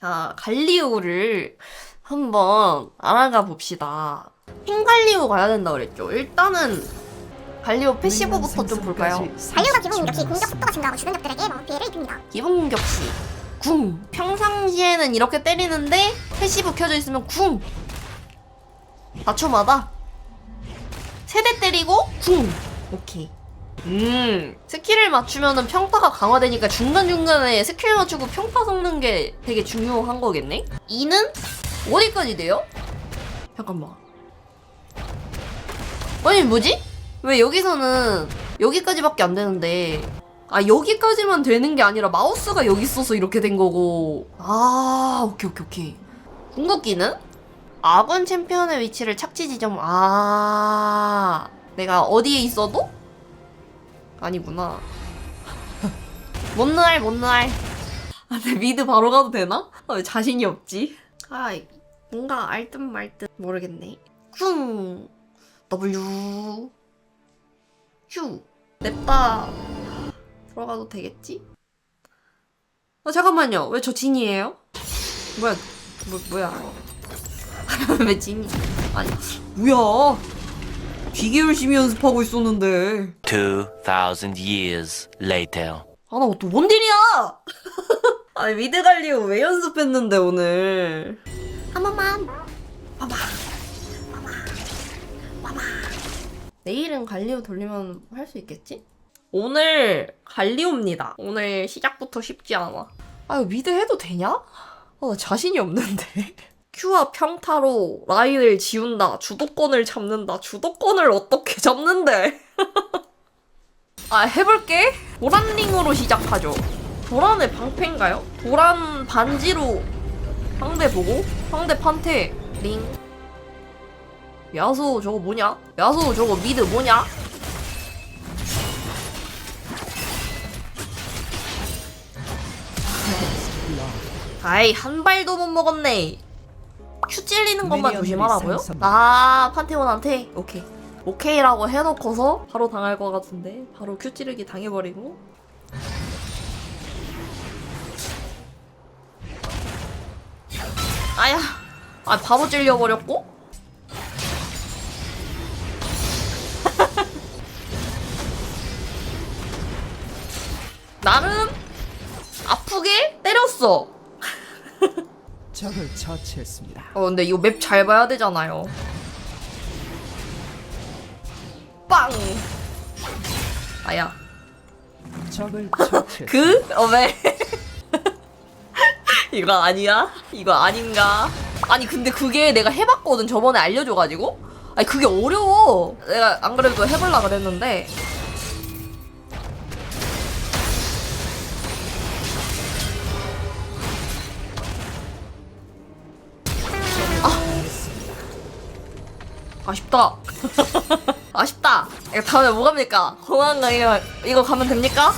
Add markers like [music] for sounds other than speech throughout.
자, 갈리오를 한번 알아가 봅시다. 흰갈리오 가야 된다 그랬죠. 일단은 갈리오 패시브부터 좀 볼까요? 달려가 기본 공격시 공격 속도가 증가하고 주변 적들에게 뭐 피해를 입힙니다. 기본 공격 시 궁. 평상시에는 이렇게 때리는데 패시브 켜져 있으면 궁. 4초마다 세대 때리고 궁. 오케이. 음, 스킬을 맞추면은 평타가 강화되니까 중간중간에 스킬 맞추고 평타 섞는 게 되게 중요한 거겠네? 2는 어디까지 돼요? 잠깐만. 아니, 뭐지? 왜 여기서는 여기까지밖에 안 되는데 아 여기까지만 되는 게 아니라 마우스가 여기 있어서 이렇게 된 거고 아 오케이 오케이 오케이 궁극기는 아군 챔피언의 위치를 착지 지점 아 내가 어디에 있어도 아니구나. 못느알 못느알 아내 미드 바로 가도 되나? 아, 왜 자신이 없지? 아 뭔가 알듯 말듯 모르겠네. 쿵. W. 휴 냅다. 들어가도 되겠지? 아 잠깐만요. 왜 저 진이에요? 뭐야 뭐, 뭐야? [laughs] 왜 진이? 아니 뭐야 되게 열심히 연습하고 있었는데. 2,000 years later. 아 나 또 뭔 일이야? [laughs] 아니 미드 갈리오 왜 연습했는데 오늘? 한 번만. 봐봐. 봐봐. 봐봐. 내일은 갈리오 돌리면 할 수 있겠지? 오늘 갈리오입니다. 오늘 시작부터 쉽지 않아. 아 이거 미드 해도 되냐? 아, 나 자신이 없는데 큐와 평타로 라인을 지운다 주도권을 잡는다. 주도권을 어떻게 잡는데? [laughs] 아 해볼게. 도란링으로 시작하죠. 도란의 방패인가요? 도란 반지로 상대 보고 상대 판테. 링. 야수 저거 뭐냐? 야수 저거 미드 뭐냐? [laughs] 아이 한 발도 못 먹었네 큐 찔리는 것만 조심하라고요? 아 판테온한테? 오케이. 오케이라고 해놓고서 바로 당할 것 같은데 바로 큐 찌르기 당해버리고. 아야 아 바로 찔려버렸고? [laughs] 나름 아프게 때렸어 적을 처치했습니다. 어 근데 이거 맵 잘 봐야 되잖아요 빵 아야 적을 [laughs] 처치했습니다. 그? 어, 왜? [laughs] 이거 아니야? 이거 아닌가? 아니, 근데 그게 내가 해봤거든. 저번에 알려줘가지고. 아니, 그게 어려워. 내가 안 그래도 해볼라 그랬는데. 아. 아쉽다. [laughs] 아쉽다. 이거 다음에 뭐 갑니까? 공항가 이거, 이거 가면 됩니까?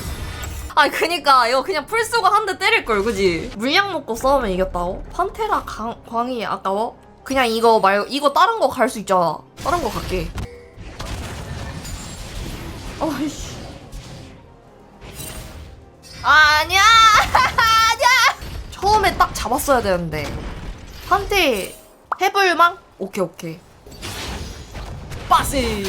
아니 그니까 이거 그냥 풀쏘고 한 대 때릴 걸 그지? 물약 먹고 싸우면 이겼다고? 판테라 강, 광이 아까워? 그냥 이거 말고 이거 다른 거 갈 수 있잖아. 다른 거 갈게. 어이씨. 아니야 [laughs] 아니야. 처음에 딱 잡았어야 되는데. 판테 해불망? 오케이 오케이. 빠세.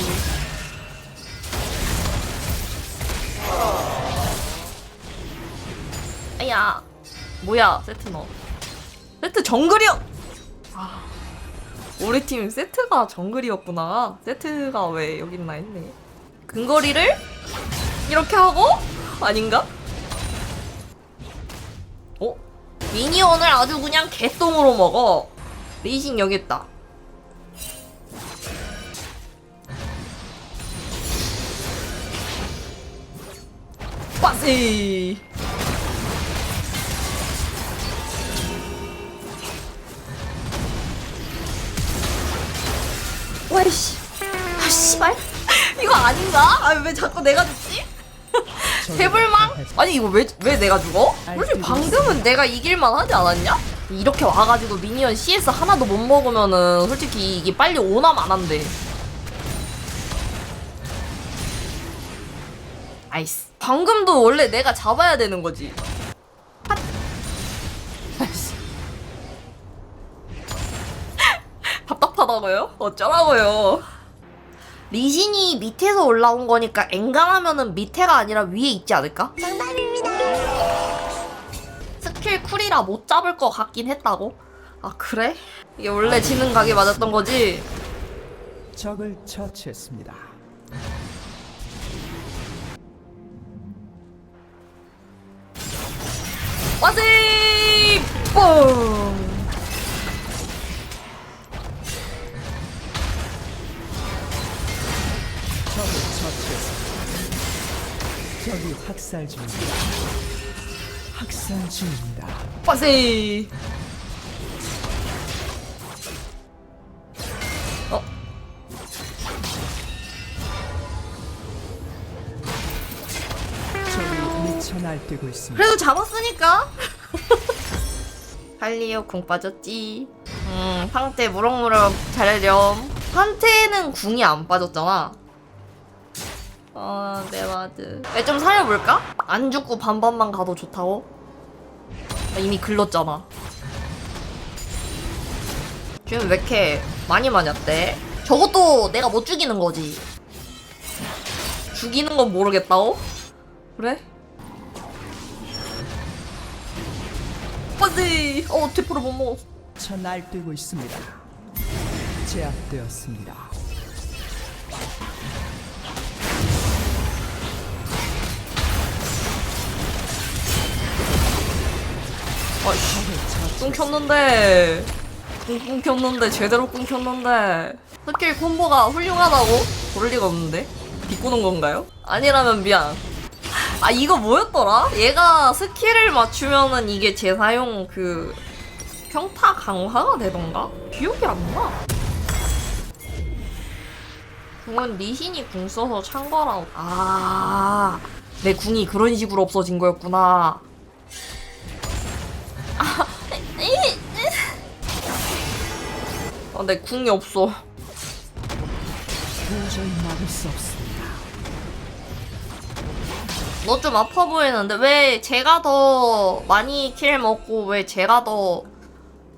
아야 뭐야 세트 너 세트 정글이요. 아 우리 팀 세트가 정글이었구나. 세트가 왜 여기 있나 했네. 근거리를 이렇게 하고 아닌가? 어? 미니언을 아주 그냥 개똥으로 먹어. 리신 여기 있다 빠세 와이씨 아 씨발 이거 아닌가? 아 왜 자꾸 내가 죽지? [laughs] 해불망? 아니 이거 왜, 왜 내가 죽어? 솔직히 방금은 내가 이길만 하지 않았냐? 이렇게 와가지고 미니언 CS 하나도 못 먹으면은 솔직히 이게 빨리 안 한대 나이스 방금도 원래 내가 잡아야 되는 거지 핫 나이스 [laughs] 답답하다고요? 어쩌라고요 리신이 밑에서 올라온 거니까 앵간하면은 밑에가 아니라 위에 있지 않을까? 정답입니다 스킬 쿨이라 못 잡을 것 같긴 했다고? 아 그래? 이게 원래 지는 각이 맞았던 거지? 적을 처치했습니다. 와세이 뽕 저기 저쪽에서 저기 학살 중입니다. 학살 중입니다. 빠세이. 날뛰고 있습니다. 그래도 잡았으니까. [laughs] 할리오 궁 빠졌지. 음, 황태 무럭무럭 잘하렴. 황태는 궁이 안 빠졌잖아. 아, 내 와드. 좀 살려볼까? 안 죽고 반반만 가도 좋다고? 나 이미 글렀잖아. 지금 왜 이렇게 많이 맞았대? 저것도 내가 못 죽이는 거지. 죽이는 건 모르겠다고? 그래? 빠지! 어, 대포를 못 먹었어. 미쳐 날뛰고 있습니다. 제압되었습니다. 아이씨. 끊겼는데. 끊- 끊겼는데, 제대로 끊겼는데. 스킬 콤보가 훌륭하다고? 그럴 리가 없는데? 비꼬는 건가요? 아니라면 미안. 아, 이거 뭐였더라? 얘가 스킬을 맞추면은 이게 재사용 그, 평타 강화가 되던가? 기억이 안 나. 궁은 리신이 궁 써서 찬 거라고. 아, 내 궁이 그런 식으로 없어진 거였구나. 아, 내 궁이 없어. 도저히 막을 수 없습니다. 너 좀 아파 보이는데 왜 제가 더 많이 킬 먹고 왜 제가 더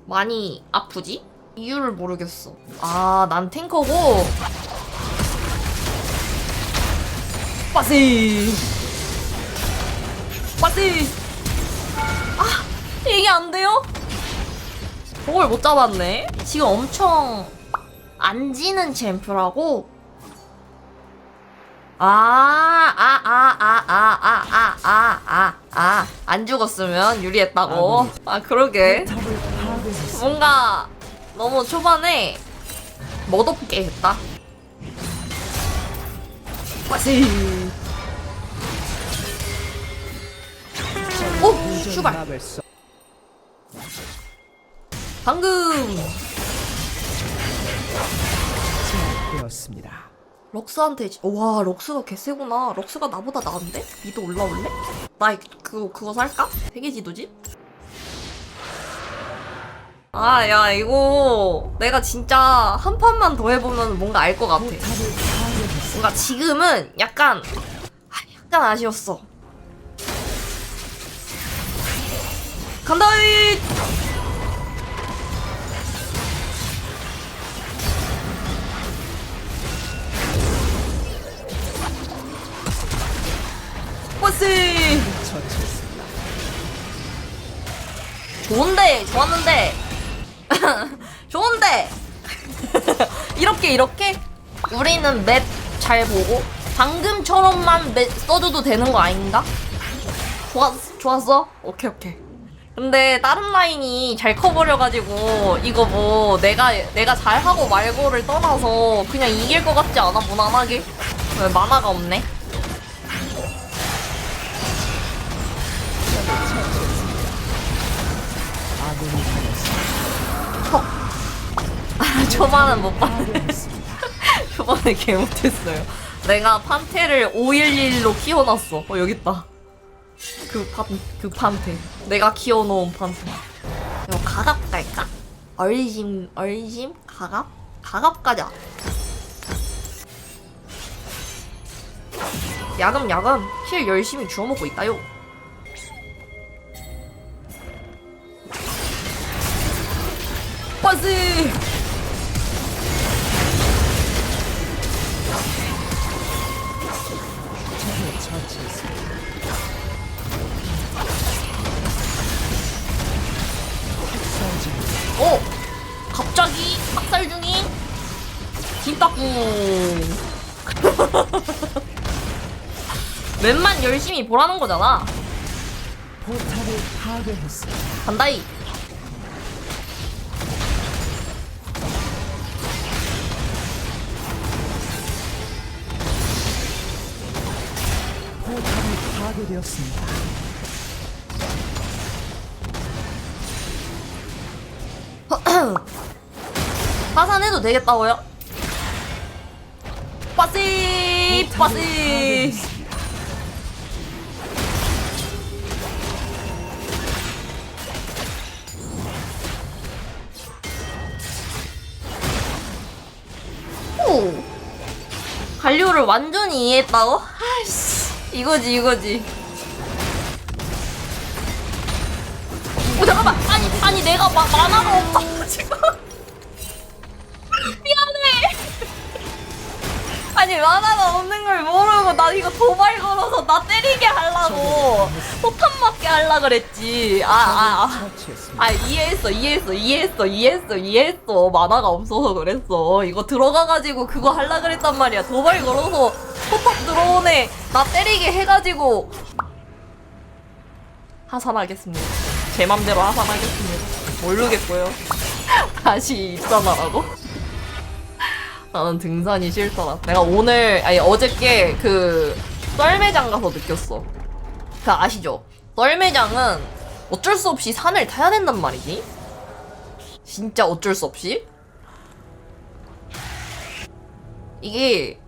많이 아프지? 이유를 모르겠어. 아, 난 탱커고. 빠시. 빠시. 아, 이게 안 돼요? 저걸 못 잡았네. 지금 엄청 안 지는 챔프라고? 아, 아, 아, 아, 아, 아, 아, 아, 아, 아, 안 죽었으면 유리했다고. 아, 그러게. 탑을 파괴했습니다. 뭔가 너무 초반에 멋없게 했다. 빠시. 오, 수 방금 제압되었습니다. 럭스한테 지- 와 럭스가 개세구나. 럭스가 나보다 나은데? 미드 올라올래? 나 이- 그거 그거 살까? 세계 지도지? 아 야 이거 내가 진짜 한 판만 더 해보면 뭔가 알 것 같아. 뭔가 지금은 약간 아, 약간 아쉬웠어. 간다이. 좋았는데 [laughs] 좋은데 [laughs] 이렇게 이렇게 우리는 맵 잘 보고 방금처럼만 맵 써줘도 되는 거 아닌가? 좋았 좋았어? 오케이 오케이. 근데 다른 라인이 잘 커버려가지고 이거 뭐 내가 내가 잘하고 말고를 떠나서 그냥 이길 것 같지 않아 무난하게 왜 만화가 없네. [laughs] 당했습니다. 초반은 못 봤. 파괴했습니다. 초반에 개 못했어요. 내가 판테를 511로 키워놨어. 어, 여기 있다. 그 판, 그 판테. 내가 키워놓은 판테. 이거 가갑 갈까? 얼심, 얼심? 가갑? 가갑 가자. 야금, 야금. 힐 열심히 주워먹고 있다요. 버스! 김따꿍 [laughs] 웬만 열심히 보라는 거잖아 포탑을 파괴했습니다. 간다이 포탑이 파괴되었습니다. [clears throat] 파산해도 되겠다고요? 빠시 빠시. 오 갈료를 완전히 이해했다고? 아이씨 이거지 이거지. 오 잠깐만. 아니 아니 내가 마, 만화가 없다 지금 미안해 아니 만화가 없는 걸 모르고 나 이거 도발 걸어서 나 때리게 하려고 포탄 맞게 하려 그랬지. 아 아, 아. 처치했습니다. 아 이해했어 이해했어 이해했어 이해했어 이해했어. 만화가 없어서 그랬어. 이거 들어가가지고 그거 할라 그랬단 말이야. 도발 걸어서 포탑 들어오네. 나 때리게 해가지고 하산하겠습니다. 제 맘대로 하산하겠습니다. 모르겠고요. [laughs] 다시 입산하라고? 나는 등산이 싫더라 내가 오늘 아니 어저께 그 썰매장 가서 느꼈어 그 아시죠? 썰매장은 어쩔 수 없이 산을 타야 된단 말이지. 진짜 어쩔 수 없이. 이게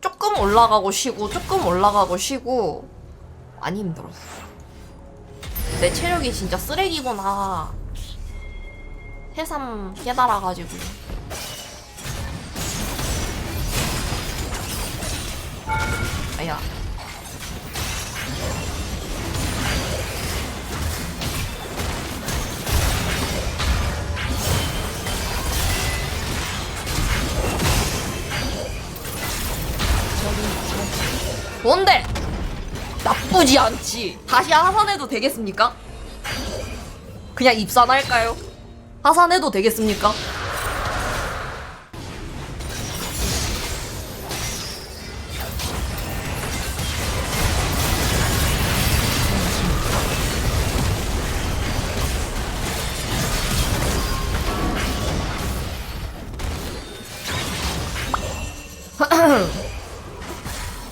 조금 올라가고 쉬고 조금 올라가고 쉬고 많이 힘들었어. 내 체력이 진짜 쓰레기구나. 새삼 깨달아가지고. 아야. 뭔데? 나쁘지 않지. 다시 하산해도 되겠습니까? 그냥 입산할까요? 하산해도 되겠습니까?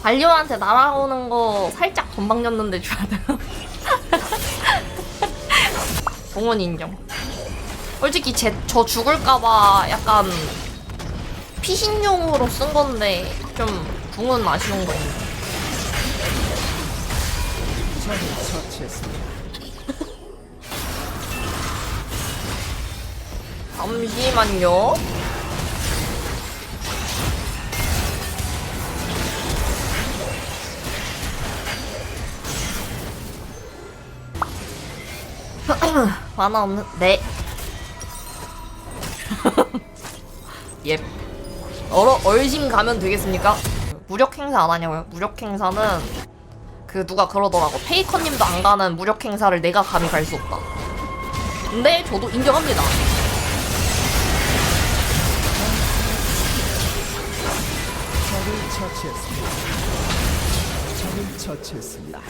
반려한테 날아오는 거 살짝 건방졌는데 줘야 돼요. 동원 인정. 솔직히 제, 저 죽을까봐 약간 피신용으로 쓴 건데 좀 궁은 아쉬운 거. 잠시만요. [laughs] 만화 없는 네. [laughs] 예. 얼어 얼심 가면 되겠습니까? 무력 행사 안 하냐고요? 무력 행사는 그 누가 그러더라고. 페이커님도 안 가는 무력 행사를 내가 감히 갈 수 없다. 근데 저도 인정합니다. 적을 처치했습니다. 적을 처치했습니다.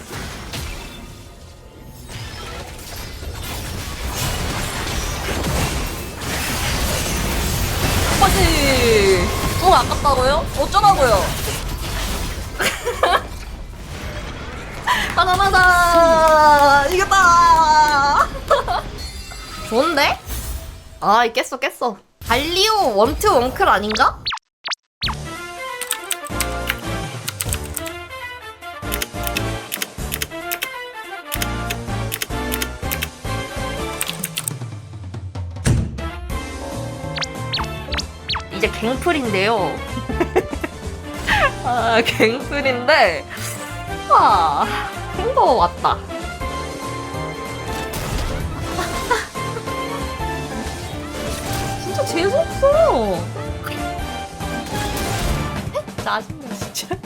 아빠지 붕 아깝다고요? 어쩌라고요? [laughs] 하나 하나 이겼다 [laughs] 좋은데? 아 깼어 깼어 갈리오 원트 원클 아닌가? 갱플인데요. [laughs] 아, 갱플인데, 아, 탱거 왔다. 진짜 재수없어. 자, 짜증나 진짜